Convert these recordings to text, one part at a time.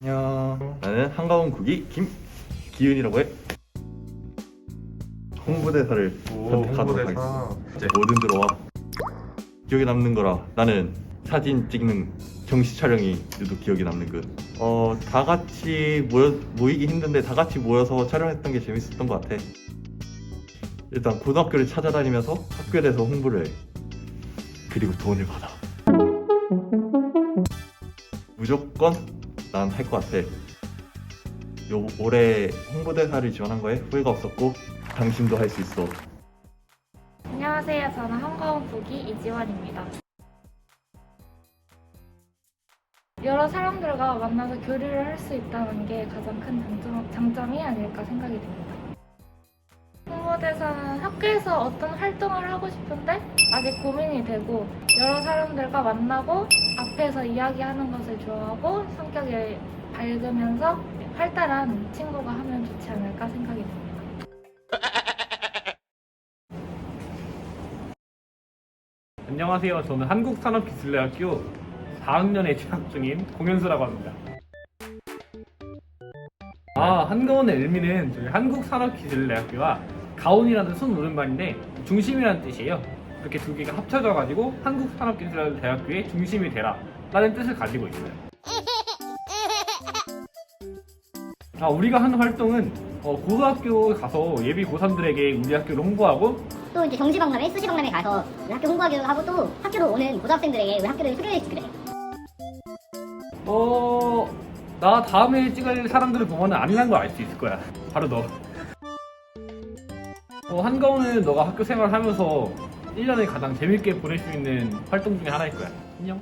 안녕. 나는 한가운 국이 김기윤이라고 해. 홍보대사를 선택하도록 하겠습니다. 이제 뭐든 들어와. 기억에 남는 거라. 나는 사진 찍는 정시 촬영이 유독 기억에 남는 것. 어, 다 같이 모여, 모이기 힘든데 다 같이 모여서 촬영했던 게 재밌었던 것 같아. 일단 고등학교를 찾아다니면서 학교에 대해서 홍보를 해. 그리고 돈을 받아. 무조건 난 할 것 같아. 요 올해 홍보대사를 지원한 거에 후회가 없었고 당신도 할 수 있어. 안녕하세요. 저는 한가운 북이 이지원입니다. 여러 사람들과 만나서 교류를 할 수 있다는 게 가장 큰 장점, 장점이 아닐까 생각이 듭니다. 홍보대사는 학교에서 어떤 활동을 하고 싶은데 아직 고민이 되고 여러 사람들과 만나고 앞에서 이야기하는 것을 좋아하고 성격이 밝으면서 활달한 친구가 하면 좋지 않을까 생각이 듭니다. 안녕하세요. 저는 한국산업기술대학교 4학년에 재학 중인 공현수라고 합니다. 아, 한가운의 의미는 저희 한국산업기술대학교와 가온이라는 순 오른말인데 중심이라는 뜻이에요. 이렇게 두 개가 합쳐져가지고 한국산업기술대학교의 중심이 되라 라는 뜻을 가지고 있어요. 아, 우리가 하는 활동은 어, 고등학교 가서 예비 고3들에게 우리 학교를 홍보하고 또 이제 정시박람회, 수시박람회 가서 우리 학교 홍보하기도 하고 또 학교로 오는 고등학생들에게 우리 학교를 소개해주고 그래. 어, 나 다음에 찍을 사람들을 보면은 아니란 걸 알 수 있을 거야. 바로 너. 어, 한가운은 너가 학교 생활 하면서 1년에 가장 재밌게 보낼 수 있는 활동 중에 하나일 거야. 안녕.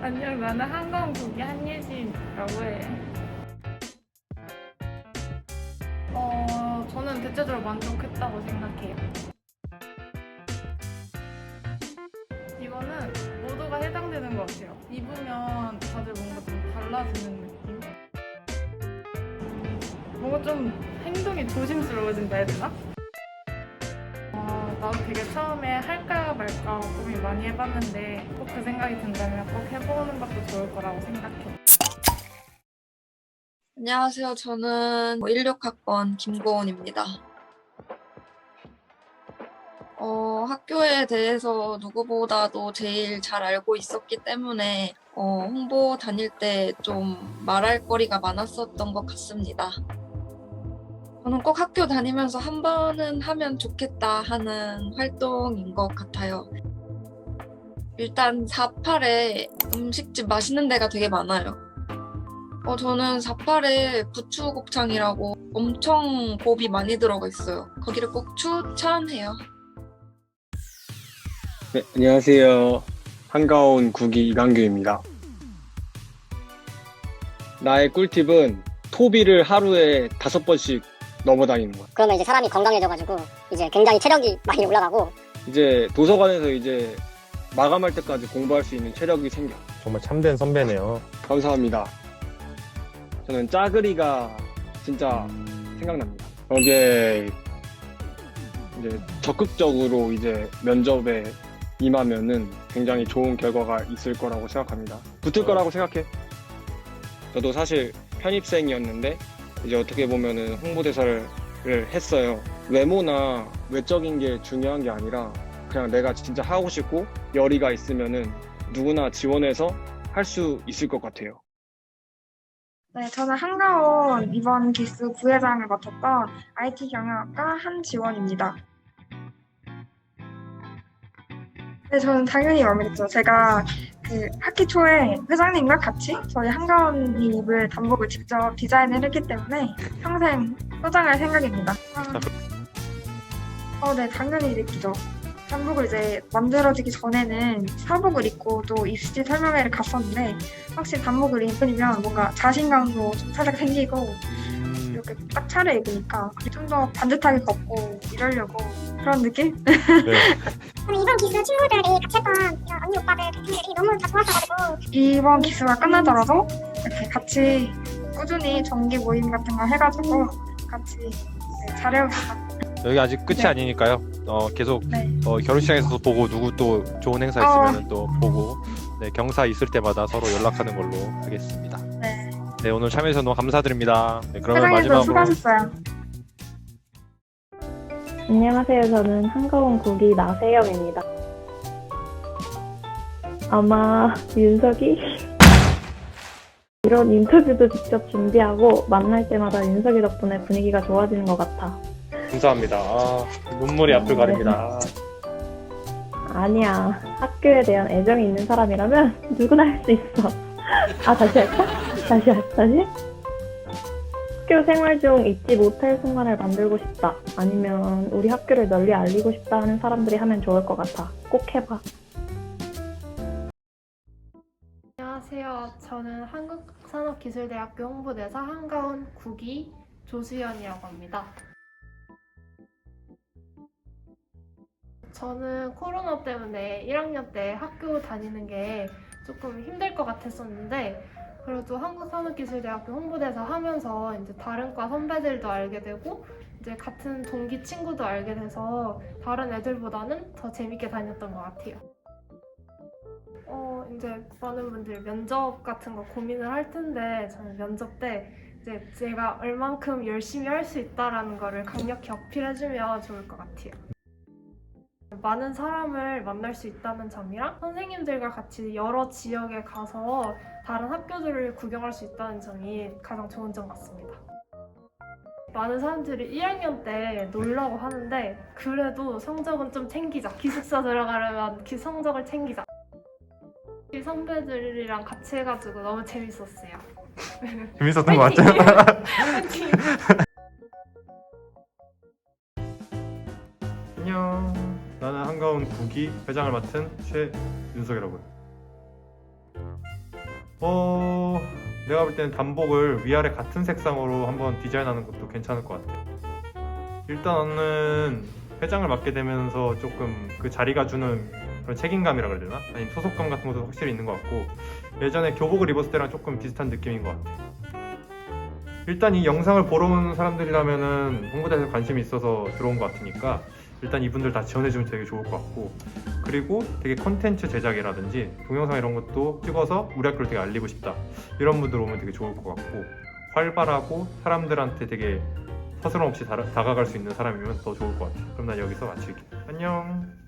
안녕, 나는 한강 국기 한예진이라고 해. 어, 저는 대체적으로 만족했다고 생각해요. 이거는 모두가 해당되는 것 같아요. 입으면 다들 뭔가 좀 달라지는 느낌? 뭔가 좀 행동이 조심스러워진다 해야 되나? 어, 나도 되게 처음에 할까 말까 고민 많이 해봤는데 꼭 그 생각이 든다면 꼭 해보는 것도 좋을 거라고 생각해. 안녕하세요. 저는 16학번 김고은입니다. 어, 학교에 대해서 누구보다도 제일 잘 알고 있었기 때문에 어, 홍보 다닐 때 좀 말할 거리가 많았었던 것 같습니다. 저는 꼭 학교 다니면서 한 번은 하면 좋겠다 하는 활동인 것 같아요. 일단 48에 음식집 맛있는 데가 되게 많아요. 어, 저는 48에 부추곱창이라고 엄청 곱이 많이 들어가 있어요. 거기를 꼭 추천해요. 네, 안녕하세요. 한가온 국기 이강규입니다. 나의 꿀팁은 토비를 하루에 다섯 번씩 넘어다니는 거야. 그러면 이제 사람이 건강해져가지고 이제 굉장히 체력이 많이 올라가고 이제 도서관에서 이제 마감할 때까지 공부할 수 있는 체력이 생겨. 정말 참된 선배네요. 감사합니다. 저는 짜그리가 진짜 생각납니다. 여기에 이제 적극적으로 이제 면접에 임하면은 굉장히 좋은 결과가 있을 거라고 생각합니다. 붙을 거라고 생각해. 저도 사실 편입생이었는데 이제 어떻게 보면은 홍보대사를 했어요. 외모나 외적인 게 중요한 게 아니라 그냥 내가 진짜 하고 싶고 열의가 있으면은 누구나 지원해서 할 수 있을 것 같아요. 네, 저는 한가온 이번 기수 부회장을 맡았던 IT 경영학과 한지원입니다. 네, 저는 당연히 마음에 들죠. 제가 그 학기 초에 회장님과 같이 저희 한가온이 입을 단복을 직접 디자인을 했기 때문에 평생 소장할 생각입니다. 어, 네, 당연히 느끼죠. 단복을 이제 만들어지기 전에는 사복을 입고 또 입시 설명회를 갔었는데 확실히 단복을 입으면 뭔가 자신감도 좀 살짝 생기고 이렇게 딱 차려 입으니까 좀 더 반듯하게 걷고 이러려고 그런 느낌? 네. 저는 이번 기수 친구들이 같이 했던 이런 언니 오빠들 분들이 너무 다 좋았어가지고 이번 기수가 끝나더라도 이렇게 같이 꾸준히 정기 모임 같은 거 해가지고 같이 네, 잘해봅시다. 여기 아직 끝이 네. 아니니까요. 어, 계속 네. 어, 결혼식장에서도 보고 누구 또 좋은 행사 어. 있으면 또 보고 네, 경사 있을 때마다 서로 연락하는 걸로 하겠습니다. 네. 네, 오늘 참여해주셔서 너무 감사드립니다. 네, 그러면 마지막으로 수고하셨어요. 안녕하세요. 저는 한가운 국기 나세영입니다. 아마 윤석이 이런 인터뷰도 직접 준비하고 만날 때마다 윤석이 덕분에 분위기가 좋아지는 것 같아. 감사합니다. 아, 눈물이 앞을 가립니다. 아니야. 학교에 대한 애정이 있는 사람이라면 누구나 할 수 있어. 아, 다시 할까? 다시 할 다시? 학교 생활 중 잊지 못할 순간을 만들고 싶다. 아니면 우리 학교를 널리 알리고 싶다 하는 사람들이 하면 좋을 것 같아. 꼭 해봐. 안녕하세요. 저는 한국산업기술대학교 홍보대사 한가운 국기 조수연이라고 합니다. 저는 코로나 때문에 1학년 때 학교 다니는 게 조금 힘들 것 같았었는데 그래도 한국산업기술대학교 홍보대사 하면서 이제 다른 과 선배들도 알게 되고 이제 같은 동기 친구도 알게 돼서 다른 애들보다는 더 재밌게 다녔던 것 같아요. 어, 이제 많은 분들이 면접 같은 거 고민을 할 텐데 저는 면접 때 이제 제가 얼만큼 열심히 할 수 있다라는 거를 강력히 어필해주면 좋을 것 같아요. 많은 사람을 만날 수 있다는 점이랑 선생님들과 같이 여러 지역에 가서 다른 학교들을 구경할 수 있다는 점이 가장 좋은 점 같습니다. 많은 사람들이 1학년 때 놀라고 하는데 그래도 성적은 좀 챙기자. 기숙사 들어가려면 기 성적을 챙기자. 이 선배들이랑 같이 해가지고 너무 재밌었어요. 재밌었던 거 맞죠? 안녕. 나는 한가운 국기 회장을 맡은 최윤석이라고요. 어, 내가 볼 때는 단복을 위아래 같은 색상으로 한번 디자인하는 것도 괜찮을 것 같아. 일단은 회장을 맡게 되면서 조금 그 자리가 주는 그런 책임감이라 그래야 되나? 아니면 소속감 같은 것도 확실히 있는 것 같고 예전에 교복을 입었을 때랑 조금 비슷한 느낌인 것 같아. 일단 이 영상을 보러 온 사람들이라면은 홍보대에서 관심이 있어서 들어온 것 같으니까 일단 이분들 다 지원해주면 되게 좋을 것 같고 그리고 되게 컨텐츠 제작이라든지 동영상 이런 것도 찍어서 우리 학교를 되게 알리고 싶다. 이런 분들 오면 되게 좋을 것 같고 활발하고 사람들한테 되게 서스럼 없이 다, 다가갈 수 있는 사람이면 더 좋을 것 같아. 그럼 난 여기서 마칠게. 안녕